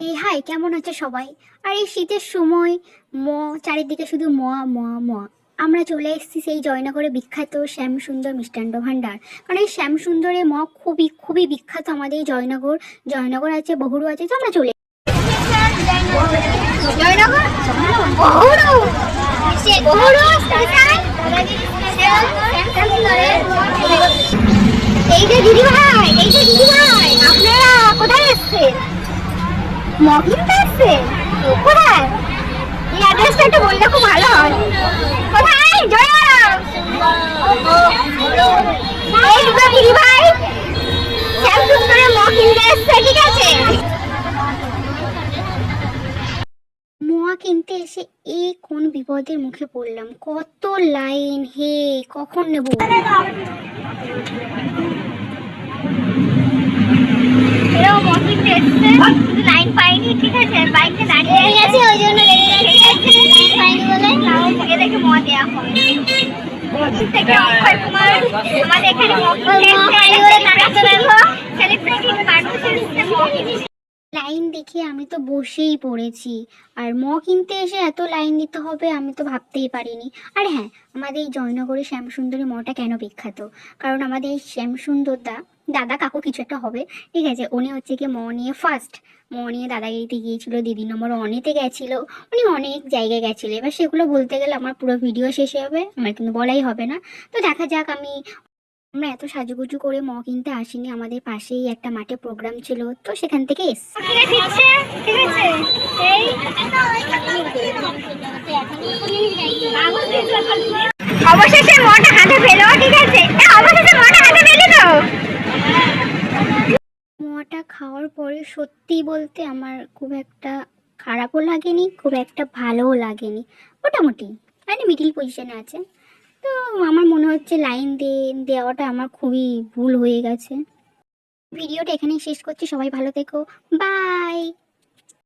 এই, হাই, কেমন আছে সবাই? আর এই শীতের সময় ম, চারিদিকে শুধু ম ম ম। আমরা চলে এসেছি সেই জয়নগরে বিখ্যাত শ্যামসুন্দর মিষ্টান্ন ভাণ্ডার। কারণ এই শ্যামসুন্দরে ম খুবই খুবই বিখ্যাত আমাদের জয়নগর। জয়নগর আছে, বহুরু আছে, তো আমরা চলে এই যে দিদি ভাই, এই যে দিদি ভাই আপনারা কোথায় এসছেন মগিনতে এসছে কোথায়? এই অ্যাড্রেসটা একটু বললে খুব ভালো হয়। কোথায়? জয় মোয়া কিনতে এসে এই কোন বিপদের মুখে পড়লাম? কত লাইন, হে, কখন নেব? লাইন পাইনি ঠিক আছে? বাইকে দাঁড়িয়ে গেছে ওই জন্য লাইন পাইনি বলে। তাও এ দেখে মদ দেওয়া হবে। থেকে অক্ষয় কুমার আমাদের এখানে সেলিব্রিটি মানুষ এসছে মকিং লাইন দেখে আমি তো বসেই পড়েছি। আর ম কিনতে এসে এত লাইন দিতে হবে আমি তো ভাবতেই পারিনি। আর হ্যাঁ আমাদের এই জয়নগরে শ্যামসুন্দরী মটা কেন বিখ্যাত? কারণ আমাদের এই শ্যামসুন্দর দা, দাদা কাকু কিছু একটা হবে, ঠিক আছে? উনি হচ্ছে কি ম নিয়ে ফার্স্ট ম নিয়ে দাদাগিরিতে গিয়েছিল, দিদি নম্বর অনেতে গেছিল, উনি অনেক জায়গায় গেছিল। এবার সেগুলো বলতে গেলে আমার পুরো ভিডিও শেষে হবে আমার কিন্তু বলাই হবে না। তো দেখা যাক আমি আমরা এত সাজুগুজু করে ম কিনতে আসিনি আমাদের পাশেই একটা মাঠে প্রোগ্রাম ছিল তো সেখান থেকে অবশেষে মটা হাতে পেল ঠিক আছে। অবশেষে মটা হাতে পেলি তো? মোয়াটা খাওয়ার পরে সত্যি বলতে আমার খুব একটা খারাপও লাগেনি খুব একটা ভালোও লাগেনি। মোটামুটি মানে মিডিল পজিশনে আছে। তো আমার মনে হচ্ছে লাইন দিয়ে দেওয়াটা আমার খুবই ভুল হয়ে গেছে। ভিডিওটা এখানেই শেষ করছি, সবাই ভালো থেকো। বাই!